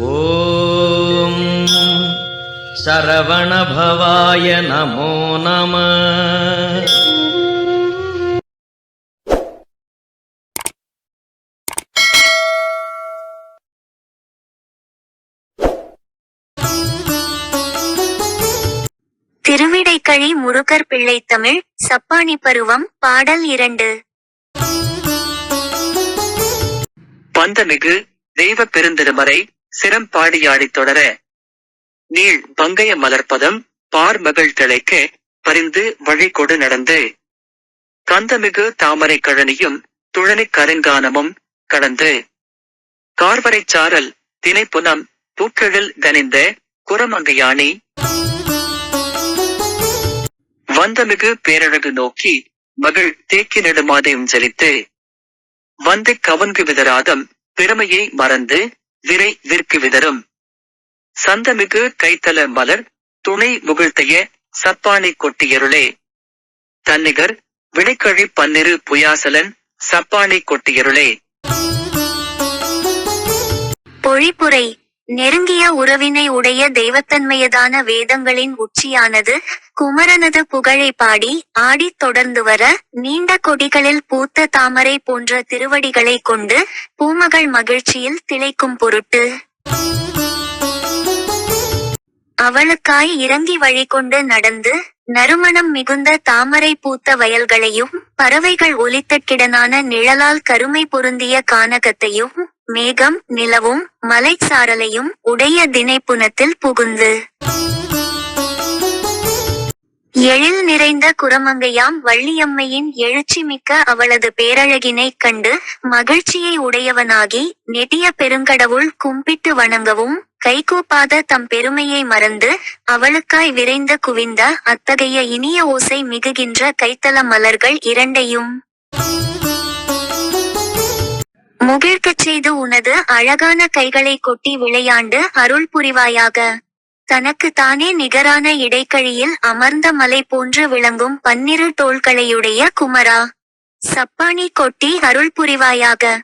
ஓம். சரவணபவாய நமோ நம. திருவிடைக்கழி முருகர் பிள்ளை தமிழ் சப்பானி பருவம் பாடல் இரண்டு. பந்தமிகு தெய்வ பெருந்திருமறை சிரம் பாடியாடித் தொடர நீள் பங்கய மலர்ப்பதம் பார் மகள் திளைக்க பரிந்து வழிகொடு நடந்து. கந்தமிகு தாமரை கழனியும் துழனிக் கருங்கானமும் கடந்து. கார்வரைச் சாரல் தினைப்புனம் பூக்கெழில் கனிந்த குரமங்கையாணி வந்தமிகு பேரழகு நோக்கி மகள் தேக்கி நெடுமாதையும் செலித்து வந்து கவன்கு விதராதம் பெருமையை மறந்து விரை விற்கு விதரும். சந்தமிகு கைத்தல மலர் துணை முகிழ்த்தைய சப்பானி கொட்டியருளே. தன்னிகர் வினைக்கழி பன்னிரு புயாசலன் சப்பானை கொட்டியருளே. பொழிப்புரை நெருங்கிய உறவினை உடைய தெய்வத்தன்மையதான வேதங்களின் உச்சியானது குமரனது புகழை பாடி ஆடித் தொடர்ந்து வர நீண்ட கொடிகளில் பூத்த தாமரை போன்ற திருவடிகளை கொண்டு பூமகள் மகிழ்ச்சியில் திளைக்கும் பொருட்டு. அவளுக்காய் இறங்கி வழி கொண்டு நடந்து நறுமணம் மிகுந்த தாமரை பூத்த வயல்களையும் பறவைகள் ஒலித்த கிடனான நிழலால் கருமை பொருந்திய கானகத்தையும் மேகம் நிலவும் மலைச்சாரலையும் உடைய தினைப்புனத்தில் புகுந்து. எழில் நிறைந்த குரமங்கையாம் வள்ளியம்மையின் எழுச்சி மிக்க அவளது பேரழகினைக் கண்டு மகிழ்ச்சியை உடையவனாகி நெடிய பெருங்கடவுள் கும்பிட்டு வணங்கவும் கைகூப்பாத தம் பெருமையை மறந்து அவளுக்காய் விரைந்து குவிந்த அத்தகைய இனிய ஓசை மிகுகின்ற கைத்தல மலர்கள் இரண்டையும் முகிழ்க்கச் செய்து உனது அழகான கைகளை கொட்டி விளையாண்டு அருள் புரிவாயாக. தனக்கு தானே நிகரான இடைக்கழியில் அமர்ந்த மலை போன்று விளங்கும் பன்னிரு தோள்களையுடைய குமரா. சப்பானி கொட்டி அருள் புரிவாயாக.